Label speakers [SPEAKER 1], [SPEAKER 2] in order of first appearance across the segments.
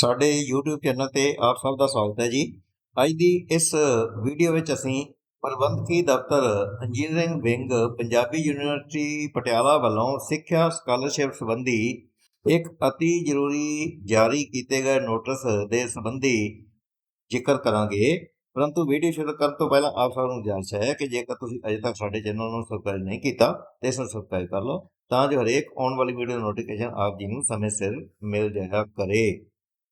[SPEAKER 1] ਸਾਡੇ YouTube channel ਤੇ ਆਪ ਸਭ ਦਾ ਸਵਾਗਤ ਹੈ ਜੀ। ਅੱਜ ਦੀ ਇਸ ਵੀਡੀਓ ਵਿੱਚ ਅਸੀਂ ਪ੍ਰਬੰਧਕੀ ਦਫ਼ਤਰ engineering wing Punjabi university Patiala ਵੱਲੋਂ ਸਿੱਖਿਆ ਸਕਾਲਰਸ਼ਿਪ ਸੰਬੰਧੀ ਇੱਕ ਅਤੀ ਜ਼ਰੂਰੀ ਜਾਰੀ ਕੀਤੇ ਗਏ ਨੋਟਿਸ ਦੇ ਸੰਬੰਧੀ ਜ਼ਿਕਰ ਕਰਾਂਗੇ। ਪਰੰਤੂ ਵੀਡੀਓ ਸ਼ੁਰੂ ਕਰਨ ਤੋਂ ਪਹਿਲਾਂ ਆਪ ਸਭ ਨੂੰ ਗੁਜ਼ਾਰਿਸ਼ ਹੈ ਕਿ ਜੇਕਰ ਤੁਸੀਂ ਅਜੇ ਤੱਕ ਸਾਡੇ ਚੈਨਲ ਨੂੰ ਸਬਸਕ੍ਰਾਈਬ ਨਹੀਂ ਕੀਤਾ, ਤਾਂ ਇਸ ਨੂੰ ਸਬਸਕ੍ਰਾਈਬ ਕਰ ਲਓ ਤਾਂ ਜੋ ਹਰੇਕ ਆਉਣ ਵਾਲੀ ਵੀਡੀਓ ਦਾ ਨੋਟੀਫਿਕੇਸ਼ਨ ਆਪ ਜੀ ਨੂੰ ਸਮੇਂ ਸਿਰ ਮਿਲ ਜਾਇਆ ਕਰੇ।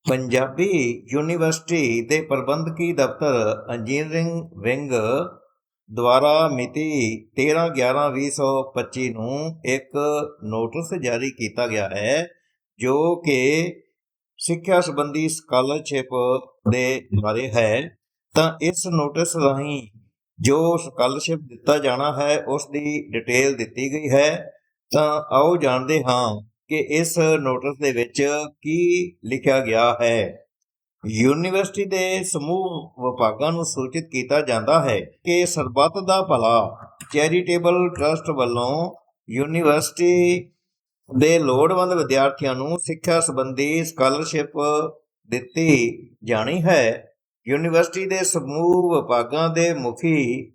[SPEAKER 1] ਪੰਜਾਬੀ ਯੂਨੀਵਰਸਿਟੀ ਦੇ ਪ੍ਰਬੰਧਕੀ ਦਫ਼ਤਰ ਇੰਜੀਨੀਅਰਿੰਗ ਵਿੰਗ ਦੁਆਰਾ ਮਿਤੀ 13/11/2025 ਨੂੰ ਇੱਕ ਨੋਟਿਸ ਜਾਰੀ ਕੀਤਾ ਗਿਆ ਹੈ, ਜੋ ਕਿ ਸਿੱਖਿਆ ਸੰਬੰਧੀ ਸਕਾਲਰਸ਼ਿਪ ਦੇ ਬਾਰੇ ਹੈ। ਤਾਂ ਇਸ ਨੋਟਿਸ ਰਾਹੀਂ ਜੋ ਸਕਾਲਰਸ਼ਿਪ ਦਿੱਤਾ ਜਾਣਾ ਹੈ, ਉਸ ਦੀ ਡਿਟੇਲ ਦਿੱਤੀ ਗਈ ਹੈ। ਤਾਂ ਆਓ ਜਾਣਦੇ ਹਾਂ ਕਿ ਇਸ ਨੋਟਿਸ ਦੇ ਵਿੱਚ ਕੀ ਲਿਖਿਆ ਗਿਆ ਹੈ? ਯੂਨੀਵਰਸਿਟੀ ਦੇ ਸਮੂਹ ਵਿਭਾਗਾਂ ਨੂੰ ਸੂਚਿਤ ਕੀਤਾ ਜਾਂਦਾ ਹੈ ਕਿ ਸਰਬੱਤ ਦਾ ਭਲਾ ਚੈਰੀਟੇਬਲ ਟਰਸਟ ਵੱਲੋਂ ਯੂਨੀਵਰਸਿਟੀ ਦੇ ਲੋੜਵੰਦ ਵਿਦਿਆਰਥੀਆਂ ਨੂੰ ਸਿੱਖਿਆ ਸੰਬੰਧੀ ਸਕਾਲਰਸ਼ਿਪ ਦਿੱਤੀ ਜਾਣੀ ਹੈ। ਯੂਨੀਵਰਸਿਟੀ ਦੇ ਸਮੂਹ ਵਿਭਾਗਾਂ ਦੇ ਮੁਖੀ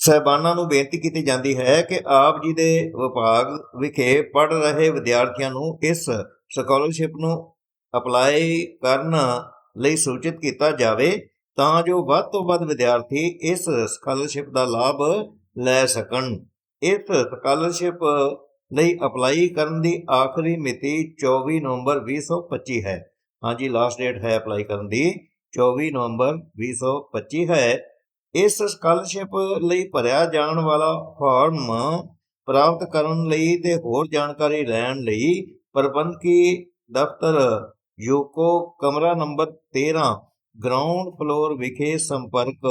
[SPEAKER 1] ਸਹਿਬਾਨਾਂ ਨੂੰ ਬੇਨਤੀ ਕੀਤੀ ਜਾਂਦੀ ਹੈ ਕਿ ਆਪ ਜੀ ਦੇ ਵਿਭਾਗ ਵਿਖੇ ਪੜ ਰਹੇ ਵਿਦਿਆਰਥੀਆਂ ਨੂੰ ਇਸ ਸਕਾਲਰਸ਼ਿਪ ਨੂੰ ਅਪਲਾਈ ਕਰਨ ਲਈ ਸੂਚਿਤ ਕੀਤਾ ਜਾਵੇ ਤਾਂ ਜੋ ਵੱਧ ਤੋਂ ਵੱਧ ਵਿਦਿਆਰਥੀ ਇਸ ਸਕਾਲਰਸ਼ਿਪ ਦਾ ਲਾਭ ਲੈ ਸਕਣ। ਇਸ ਸਕਾਲਰਸ਼ਿਪ ਲਈ ਅਪਲਾਈ ਕਰਨ ਦੀ ਆਖਰੀ ਮਿਤੀ 24 ਨਵੰਬਰ 2025 ਹੈ। ਹਾਂਜੀ ਲਾਸਟ ਡੇਟ ਹੈ ਅਪਲਾਈ ਕਰਨ ਦੀ। 24 ਨਵੰਬਰ 2025 ਹੈ। ਇਸ ਸਕਾਲਰਸ਼ਿਪ ਲਈ ਭਰਿਆ ਜਾਣ ਵਾਲਾ ਫਾਰਮ ਪ੍ਰਾਪਤ ਕਰਨ ਲਈ ਤੇ ਹੋਰ ਜਾਣਕਾਰੀ ਲੈਣ ਲਈ ਪ੍ਰਬੰਧਕੀ ਦਫ਼ਤਰ ਯੂਕੋ ਕਮਰਾ ਨੰਬਰ 13 ਗਰਾਊਂਡ ਫਲੋਰ ਵਿਖੇ ਸੰਪਰਕ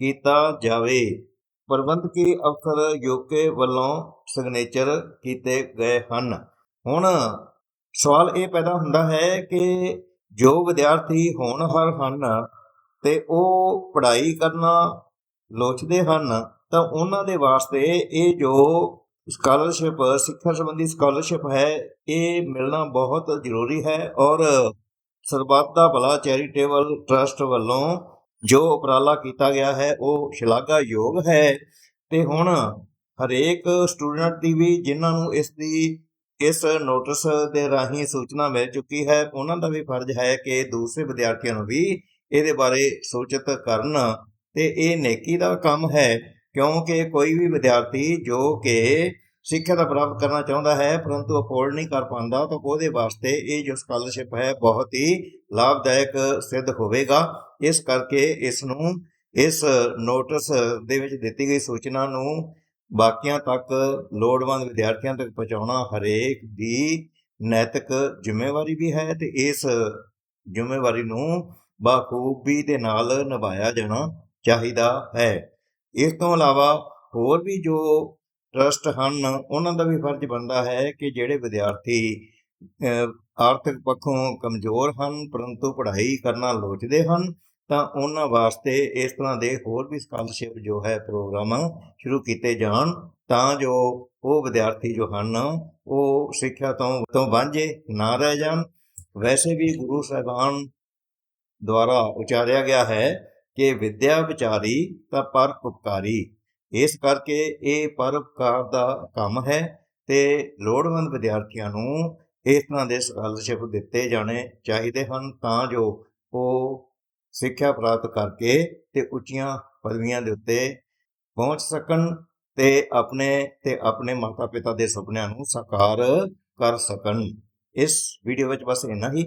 [SPEAKER 1] ਕੀਤਾ ਜਾਵੇ। ਪ੍ਰਬੰਧਕੀ ਅਫਸਰ ਯੂਕੇ ਵੱਲੋਂ ਸਿਗਨੇਚਰ ਕੀਤੇ ਗਏ ਹਨ। ਹੁਣ ਸਵਾਲ ਇਹ ਪੈਦਾ ਹੁੰਦਾ ਹੈ ਕਿ ਜੋ ਵਿਦਿਆਰਥੀ ਹੋਣਹਾਰ ਹਨ ਤੇ ਉਹ ਪੜ੍ਹਾਈ ਕਰਨਾ ਲੋਚਦੇ ਹਨ, ਤਾਂ ਉਹਨਾਂ ਦੇ ਵਾਸਤੇ ਇਹ ਜੋ ਸਕਾਲਰਸ਼ਿਪ ਸਿੱਖਿਆ ਸੰਬੰਧੀ ਸਕਾਲਰਸ਼ਿਪ ਹੈ, ਇਹ ਮਿਲਣਾ ਬਹੁਤ ਜ਼ਰੂਰੀ ਹੈ ਔਰ ਸਰਬੱਤ ਦਾ ਭਲਾ ਚੈਰੀਟੇਬਲ ਟਰਸਟ ਵੱਲੋਂ ਜੋ ਉਪਰਾਲਾ ਕੀਤਾ ਗਿਆ ਹੈ, ਉਹ ਸ਼ਲਾਘਾਯੋਗ ਹੈ। ਤੇ ਹੁਣ ਹਰੇਕ ਸਟੂਡੈਂਟ ਦੀ ਵੀ ਜਿਨ੍ਹਾਂ ਨੂੰ ਇਸ ਦੀ, ਇਸ ਨੋਟਿਸ ਦੇ ਰਾਹੀਂ ਸੂਚਨਾ ਮਿਲ ਚੁੱਕੀ ਹੈ, ਉਹਨਾਂ ਦਾ ਵੀ ਫਰਜ਼ ਹੈ ਕਿ ਦੂਸਰੇ ਵਿਦਿਆਰਥੀਆਂ ਨੂੰ ਵੀ ਇਹਦੇ ਬਾਰੇ ਸੂਚਿਤ ਕਰਨ ਤੇ ਇਹ ਨੇਕੀ ਦਾ ਕੰਮ ਹੈ, ਕਿਉਂਕਿ ਕੋਈ ਵੀ ਵਿਦਿਆਰਥੀ ਜੋ ਕਿ ਸਿੱਖਿਆ ਦਾ ਪ੍ਰਾਪਤ ਕਰਨਾ ਚਾਹੁੰਦਾ ਹੈ, ਪਰੰਤੂ ਅਫੋਰਡ ਨਹੀਂ ਕਰ ਪਾਉਂਦਾ, ਤਾਂ ਉਹਦੇ ਵਾਸਤੇ ਇਹ ਜੋ ਸਕਾਲਰਸ਼ਿਪ ਹੈ, ਬਹੁਤ ਹੀ ਲਾਭਦਾਇਕ ਸਿੱਧ ਹੋਵੇਗਾ। ਇਸ ਕਰਕੇ ਇਸ ਨੂੰ, ਇਸ ਨੋਟਿਸ ਦੇ ਵਿੱਚ ਦਿੱਤੀ ਗਈ ਸੂਚਨਾ ਨੂੰ ਬਾਕੀਆਂ ਤੱਕ ਲੋੜਵੰਦ ਵਿਦਿਆਰਥੀਆਂ ਤੱਕ ਪਹੁੰਚਾਉਣਾ ਹਰੇਕ ਦੀ ਨੈਤਿਕ ਜ਼ਿੰਮੇਵਾਰੀ ਵੀ ਹੈ ਤੇ ਇਸ ਜ਼ਿੰਮੇਵਾਰੀ ਨੂੰ ਬਾਖੂਬੀ ਦੇ ਨਾਲ ਨਿਭਾਇਆ ਜਾਣਾ ਚਾਹੀਦਾ ਹੈ। ਇਸ ਤੋਂ ਇਲਾਵਾ ਹੋਰ ਵੀ ਜੋ ਟਰਸਟ ਹਨ, ਉਹਨਾਂ ਦਾ ਵੀ ਫਰਜ਼ ਬਣਦਾ ਹੈ ਕਿ ਜਿਹੜੇ ਵਿਦਿਆਰਥੀ ਆਰਥਿਕ ਪੱਖੋਂ ਕਮਜ਼ੋਰ ਹਨ, ਪਰੰਤੂ ਪੜ੍ਹਾਈ ਕਰਨਾ ਲੋਚਦੇ ਹਨ, ਤਾਂ ਉਹਨਾਂ ਵਾਸਤੇ ਇਸ ਤਰ੍ਹਾਂ ਦੇ ਹੋਰ ਵੀ ਸਕਾਲਰਸ਼ਿਪ ਜੋ ਹੈ, ਪ੍ਰੋਗਰਾਮ ਸ਼ੁਰੂ ਕੀਤੇ ਜਾਣ, ਤਾਂ ਜੋ ਉਹ ਵਿਦਿਆਰਥੀ ਜੋ ਹਨ, ਉਹ ਸਿੱਖਿਆ ਤੋਂ ਤੋਂ ਵਾਂਝੇ ਨਾ ਰਹਿ ਜਾਣ। ਵੈਸੇ ਵੀ ਗੁਰੂ ਸਾਹਿਬਾਨ ਦੁਆਰਾ ਉਚਾਰਿਆ ਗਿਆ ਹੈ ਕਿ ਵਿਦਿਆ ਵਿਚਾਰੀ ਤਾਂ ਪਰ ਉਪਕਾਰੀ। ਇਸ ਕਰਕੇ ਇਹ ਪਰਉਪਕਾਰ ਦਾ ਕੰਮ ਹੈ ਤੇ ਲੋੜਵੰਦ ਵਿਦਿਆਰਥੀਆਂ ਨੂੰ ਇਸ ਤਰ੍ਹਾਂ ਦੇ ਸਕਾਲਰਸ਼ਿਪ ਦਿੱਤੇ ਜਾਣੇ ਚਾਹੀਦੇ ਹਨ ਤਾਂ ਜੋ ਉਹ ਸਿੱਖਿਆ ਪ੍ਰਾਪਤ ਕਰਕੇ ਤੇ ਉੱਚੀਆਂ ਪਦਵੀਆਂ ਦੇ ਉੱਤੇ ਪਹੁੰਚ ਸਕਣ ਤੇ ਆਪਣੇ ਤੇ ਆਪਣੇ ਮਾਤਾ-ਪਿਤਾ ਦੇ ਸੁਪਨਿਆਂ ਨੂੰ ਸਾਕਾਰ ਕਰ ਸਕਣ। ਇਸ ਵੀਡੀਓ ਵਿੱਚ ਬਸ ਇੰਨਾ ਹੀ।